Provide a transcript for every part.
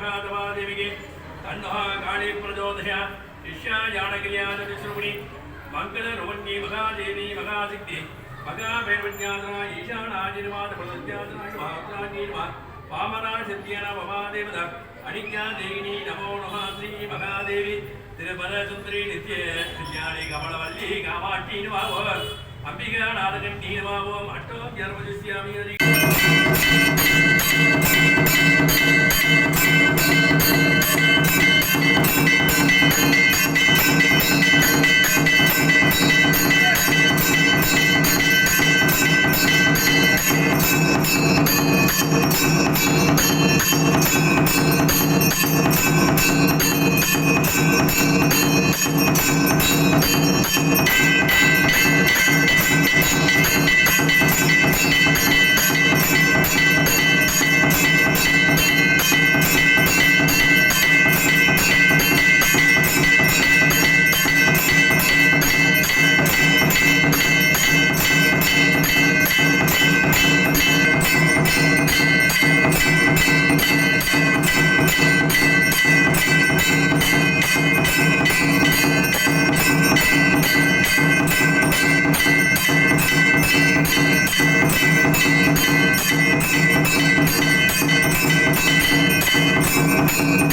ಮಹಾತವಾದೇವಿಗೆ ತನ್ನಃ ಕಾಳಿ ಪ್ರಚೋದಯ ಶಿಷ್ಯ ಜಾನಕಿಯಾದಿಶ್ರಮಣಿ ಮಂಗಳ ರೋಮನ್ಯೇ ಮಹಾದೇವಿ ಮಹಾಶಕ್ತಿ ಮಹಾಭೈರ್ವಜ್ಞಾತನ ಈಶಾನಾಜಿರ್ವಾದ ಪ್ರಜ್ಞಾತನ ಮಹಾತ್ಮಾಜೀರ್ವ ವಾಮನಾ ಶಕ್ತಿಯನ ಮಹಾದೇವದ ಅನಿತ್ಯಾ ದೇವಿನಿ ನಮೋ ನಮಃ ಶ್ರೀ ಮಹಾದೇವಿ திருபரசுந்தரி நித்ய விஞ்ஞானி கமலவல்லி காமாட்சி நமாவோம் அம்பிகா நாதகண்டி நமாவோம் அட்டோ ஜர்மஜிஸ்யாமி Thank you. Thank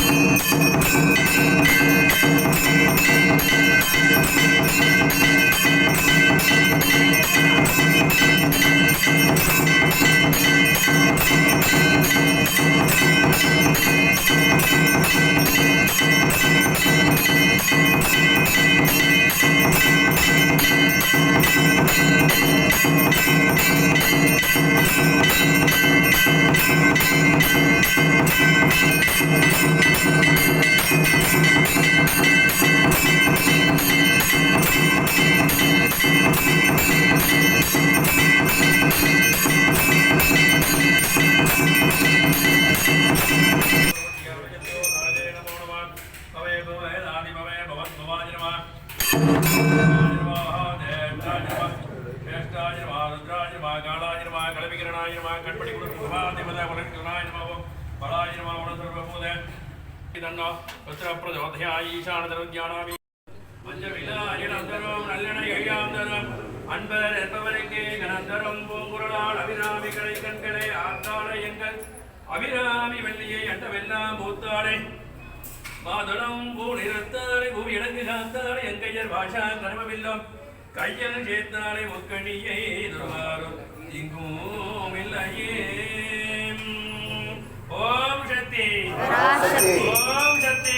அன்பர் என்பவருக்கு கனந்தரம் பூங்குரலால் அபிராமி கடை கண்களை ஆத்தாளை எங்கள் அபிராமி வெள்ளியை அண்டவெல்லாம் மூத்தாளை. மாதளம் பூ நிறத்தாளை பூமி இடங்கு காத்தாளை எங்கையர் பாஷா கர்மமில்லம் கையல் சேர்த்தாளை முக்கணியை துருவாரும். இங்கும் இல்லையே. ஓம் சக்தி. ஓம் சக்தி.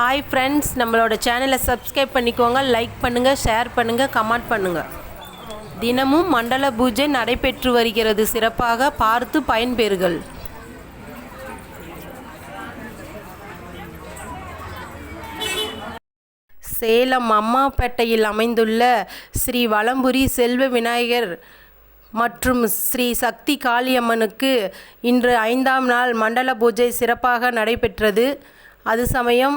ஹாய் ஃப்ரெண்ட்ஸ் நம்மளோட சேனலை சப்ஸ்கிரைப் பண்ணிக்கோங்க லைக் பண்ணுங்கள் ஷேர் பண்ணுங்கள் கமெண்ட் பண்ணுங்கள் தினமும் மண்டல பூஜை நடைபெற்று வருகிறது. சிறப்பாக பார்த்து பயன்பெறுகள் சேலம் அம்மாப்பேட்டையில் அமைந்துள்ள ஸ்ரீ வலம்புரி செல்வ விநாயகர் மற்றும் ஸ்ரீ சக்தி காளியம்மனுக்கு இன்று ஐந்தாம் நாள் மண்டல பூஜை சிறப்பாக நடைபெற்றது. அது சமயம்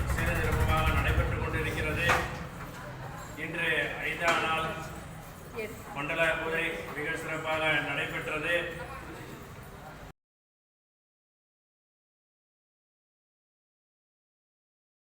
சிறு சிறப்பாக நடைபெற்றுக் கொண்டிருக்கிறது. இன்று ஐந்தாம் நாள் மண்டல பூஜை மிக சிறப்பாக நடைபெற்றது.